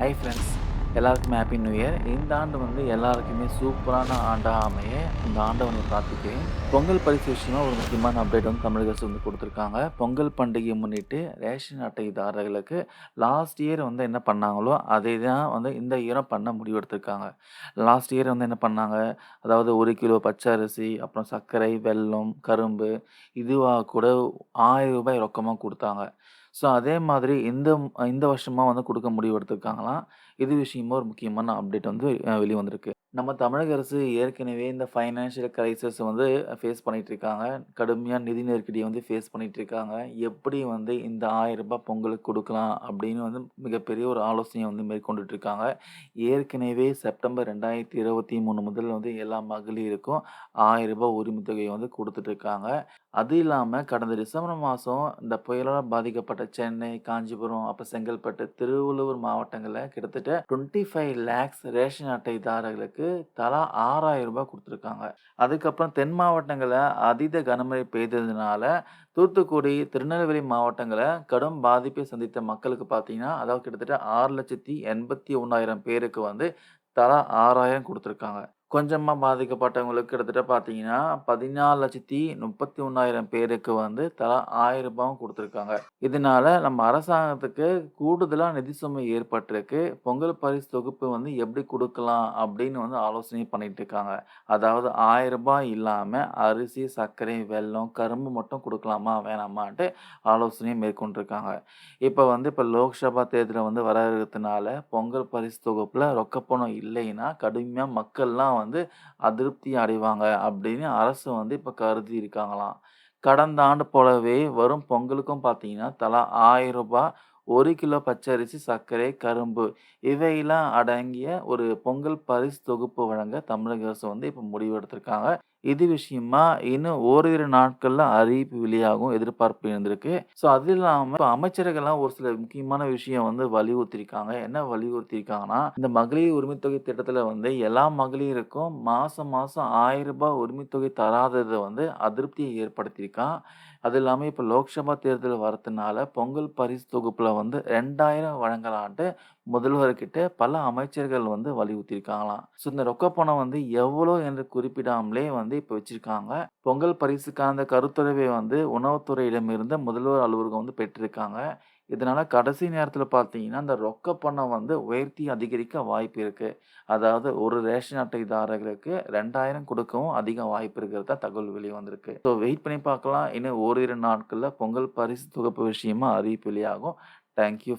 High friends எல்லாருக்குமே happy new year இந்த ஆண்டு வந்து எல்லாருக்குமே சூப்பரான ஆண்டாக அமைய இந்த ஆண்டை வந்து பிரார்த்திக்கிறேன் பொங்கல் பரிசு விஷயமா ஒரு முக்கியமான அப்டேட் வந்து தமிழக அரசு வந்து கொடுத்துருக்காங்க. பொங்கல் பண்டிகையை முன்னிட்டு ரேஷன் அட்டைதாரர்களுக்கு லாஸ்ட் இயர் வந்து என்ன பண்ணாங்களோ அதே தான் வந்து இந்த இயரும் பண்ண முடிவெடுத்திருக்காங்க. லாஸ்ட் இயர் வந்து என்ன பண்ணாங்க? அதாவது ஒரு கிலோ பச்சை அரிசி அப்புறம் சர்க்கரை வெல்லம் கரும்பு இதுவாக கூட ஆயிரம் ரூபாய் ரொக்கமாக கொடுத்தாங்க. ஸோ அதே மாதிரி இந்த இந்த வருஷமா வந்து கொடுக்க முடிவு எடுத்திருக்காங்களாம். இது விஷயமா ஒரு முக்கியமான அப்டேட் வந்து அ வந்திருக்கு. நம்ம தமிழக அரசு ஏற்கனவே இந்த ஃபைனான்ஷியல் கிரைசிஸ் வந்து ஃபேஸ் பண்ணிகிட்டு இருக்காங்க. கடுமையாக நிதி நெருக்கடியை வந்து ஃபேஸ் பண்ணிகிட்டு இருக்காங்க. எப்படி வந்து இந்த ரூ. 1000 பொங்கலுக்கு கொடுக்கலாம் அப்படின்னு வந்து மிகப்பெரிய ஒரு ஆலோசனையை வந்து மேற்கொண்டுட்டு இருக்காங்க. ஏற்கனவே செப்டம்பர் 2023 முதல் வந்து எல்லா மகளிருக்கும் ரூ. 1000 உரிமைத் வந்து கொடுத்துட்ருக்காங்க அது இல்லாமல் கடந்த டிசம்பர் மாதம் இந்த புயலால் பாதிக்கப்பட்ட சென்னை, காஞ்சிபுரம், அப்போ செங்கல்பட்டு, திருவள்ளூர் மாவட்டங்களில் கிட்டத்தட்ட 25 லேக்ஸ் ரேஷன் அட்டைதாரர்களுக்கு தலா ஆறாயிரம் ரூபாய் கொடுத்துருக்காங்க. அதுக்கப்புறம் தென் மாவட்டங்களில் அதீத கனமழை பெய்ததுனால, தூத்துக்குடி, திருநெல்வேலி மாவட்டங்களை கடும் பாதிப்பை சந்தித்த மக்களுக்கு பார்த்தீங்கன்னா, அதாவது கிட்டத்தட்ட 6,81,000 பேருக்கு வந்து தலா ஆறாயிரம் கொடுத்துருக்காங்க. கொஞ்சமா பாதிக்கப்பட்டவங்களுக்கு கிட்டத்தட்ட பார்த்தீங்கன்னா, 14,31,000 பேருக்கு வந்து தலா ரூ. 1000 குடுத்துருக்காங்க. இதனால நம்ம அரசாங்கத்துக்கு கூடுதலா நிதி சுமை ஏற்பட்டிருக்கு. பொங்கல் பரிசு தொகுப்பு வந்து எப்படி குடுக்கலாம் அப்படின்னு வந்து ஆலோசனை பண்ணிட்டு இருக்காங்க. அதாவது ரூ. 1000 இல்லாம அரிசி, சர்க்கரை, வெல்லம், கரும்பு மட்டும் குடுக்கலாமா? வேணாமான்ட்டு ஆலோசனை மேற்கொண்டிருக்காங்க. இப்ப வந்து இப்ப லோக்சபா தேர்தல் வந்து வர இருக்கிறதுனால, பொங்கல் பரிசு தொகுப்புல ரொக்கப்பணம் இல்லைன்னா, கடுமையா மக்கள்லாம் வந்து அதிருப்தி அடைவாங்க அப்படின்னு அரசு வந்து இப்போ கருதி இருக்காங்களாம். கடந்த ஆண்டு போலவே வரும் பொங்கலுக்கும் பார்த்தீங்கன்னா, தலா ஆயிரம் ரூபாய் ஒரு கிலோ பச்சரிசி, சர்க்கரை, கரும்பு இவையெல்லாம் அடங்கிய ஒரு பொங்கல் பரிசு தொகுப்பு வழங்க தமிழக அரசு வந்து இப்போ முடிவு எடுத்திருக்காங்க. இது விஷயமா இன்னும் ஓரிரு நாட்கள்ல அறிவிப்பு வெளியாகும் எதிர்பார்ப்பு இருந்திருக்கு. ஸோ அது இல்லாம இப்ப அமைச்சர்கள்லாம் ஒரு சில முக்கியமான விஷயம் வந்து வலியுறுத்தியிருக்காங்க. என்ன வலியுறுத்தியிருக்காங்கன்னா, இந்த மகளிர் உரிமைத்தொகை திட்டத்துல வந்து எல்லா மகளிருக்கும் மாசம் மாசம் ரூ. 1000 உரிமைத்தொகை தராதது வந்து அதிருப்தியை ஏற்படுத்தியிருக்கான் அது இல்லாம இப்ப லோக்சபா தேர்தல் வரதுனால பொங்கல் பரிசு தொகுப்புல வந்து 2000 வழங்கலான்ட்டு முதல்வர்கிட்ட பல அமைச்சர்கள் வந்து வலியுறுத்தியிருக்காங்களாம். ஸோ இந்த ரொக்கப்பணம் வந்து எவ்வளோ என்று குறிப்பிடாமலே வந்து இப்போ வச்சுருக்காங்க பொங்கல் பரிசுக்கான அந்த வந்து உணவுத்துறையிடமிருந்து முதல்வர் அலுவலகம் வந்து பெற்றிருக்காங்க. இதனால் கடைசி நேரத்தில் பார்த்தீங்கன்னா, இந்த ரொக்க பணம் வந்து உயர்த்தி அதிகரிக்க வாய்ப்பு இருக்குது அதாவது ஒரு ரேஷன் அட்டைதாரர்களுக்கு ரெண்டாயிரம் கொடுக்கவும் அதிக வாய்ப்பு இருக்கிறதா தகவல் வெளியே வந்திருக்கு. ஸோ வெயிட் பண்ணி பார்க்கலாம். இன்னும் ஓரிரு நாட்களில் பொங்கல் பரிசு தொகுப்பு விஷயமா அறிவிப்பு வெளியாகும். Thank you